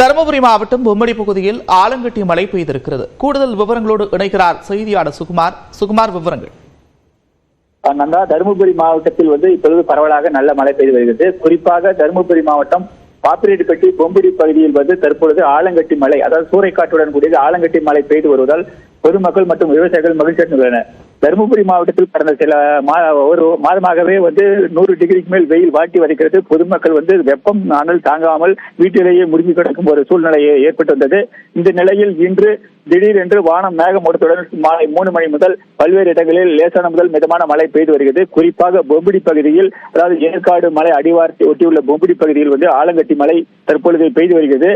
தருமபுரி மாவட்டம் பொம்மடி பகுதியில் ஆலங்கட்டி மழை பெய்திருக்கிறது. கூடுதல் விவரங்களோடு இணைகிறார் செய்தியாளர் சுகுமார். சுகுமார் விவரங்கள். நந்தா தருமபுரி மாவட்டத்தில் வந்து இப்பொழுது பரவலாக நல்ல மழை பெய்து வருகிறது. குறிப்பாக தருமபுரி மாவட்டம் பாப்பிரெட்டிப்பட்டி பொம்பிடி பகுதியில் வந்து தற்பொழுது ஆலங்கட்டி மழை அதாவது சூறைக்காற்றுடன் கூடிய ஆலங்கட்டி மழை பெய்து வருவதால் பொதுமக்கள் மற்றும் விவசாயிகள் மகிழ்ச்சி அடைந்துள்ளனர் தருமபுரி மாவட்டத்தில் கடந்த சில ஒரு மாதமாகவே வந்து நூறு டிகிரிக்கு மேல் வெயில் வாட்டி வருகிறது. பொதுமக்கள் வந்து வெப்பம் அனல் தாங்காமல் வீட்டிலேயே முடிஞ்சு கிடக்கும் ஒரு சூழ்நிலை ஏற்பட்டு வந்தது. இந்த நிலையில் இன்று திடீரென்று வானம் மேகமூட்டத்துடன் மாலை மூணு மணி முதல் பல்வேறு இடங்களில் லேசான முதல் மிதமான மழை பெய்து வருகிறது. குறிப்பாக பொம்பிடி பகுதியில் அதாவது ஏற்காடு மலை அடிவாரத்தை ஒட்டியுள்ள பொம்பிடி பகுதியில் வந்து ஆலங்கட்டி மழை தற்பொழுது பெய்து வருகிறது.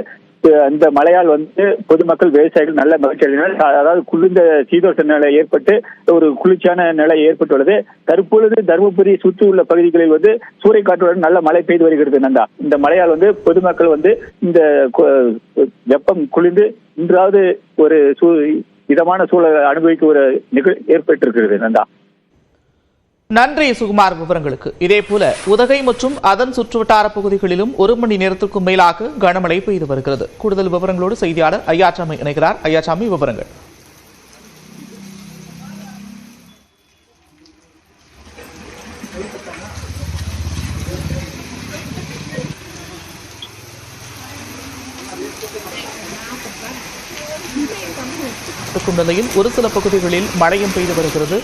அந்த மழையால் வந்து பொதுமக்கள் விவசாயிகள் நல்ல மகிழ்ச்சி அடைந்தனர். அதாவது குளிர்ந்த சீதோஷ நிலை ஏற்பட்டு ஒரு குளிர்ச்சியான நிலை ஏற்பட்டுள்ளது. தற்பொழுது தருமபுரி சுற்றி உள்ள பகுதிகளில் வந்து சூறைக்காற்றுடன் நல்ல மழை பெய்து வருகிறது நந்தா. இந்த மழையால் வந்து பொதுமக்கள் வந்து இந்த வெப்பம் குளிர்ந்து இன்றாவது ஒரு சூ இதமான சூழலை அனுபவிக்க ஒரு நிகழ் ஏற்பட்டிருக்கிறது நந்தா. நன்றி சுகுமார் விவரங்களுக்கு. இதேபோல உதகை மற்றும் அதன் சுற்றுவட்டார பகுதிகளிலும் ஒரு மணி நேரத்திற்கும் மேலாக கனமழை பெய்து வருகிறது. கூடுதல் விவரங்களோடு செய்தியாளர் ஐயாச்சாமி இணைகிறார். ஐயாச்சாமி விவரங்கள். நிலையில் ஒரு சில பகுதிகளில் மழையும் பெய்து வருகிறது.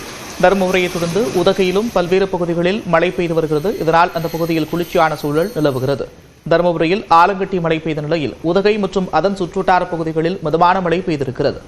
தருமபுரியை தொடர்ந்து உதகையிலும் பல்வேறு பகுதிகளில் மழை பெய்து வருகிறது. இதனால் அந்த பகுதியில் குளிர்ச்சியான சூழல் நிலவுகிறது. தருமபுரியில் ஆலங்கட்டி மழை பெய்த நிலையில் உதகை மற்றும் அதன் சுற்றுவட்டார பகுதிகளில் மிதமான மழை பெய்திருக்கிறது.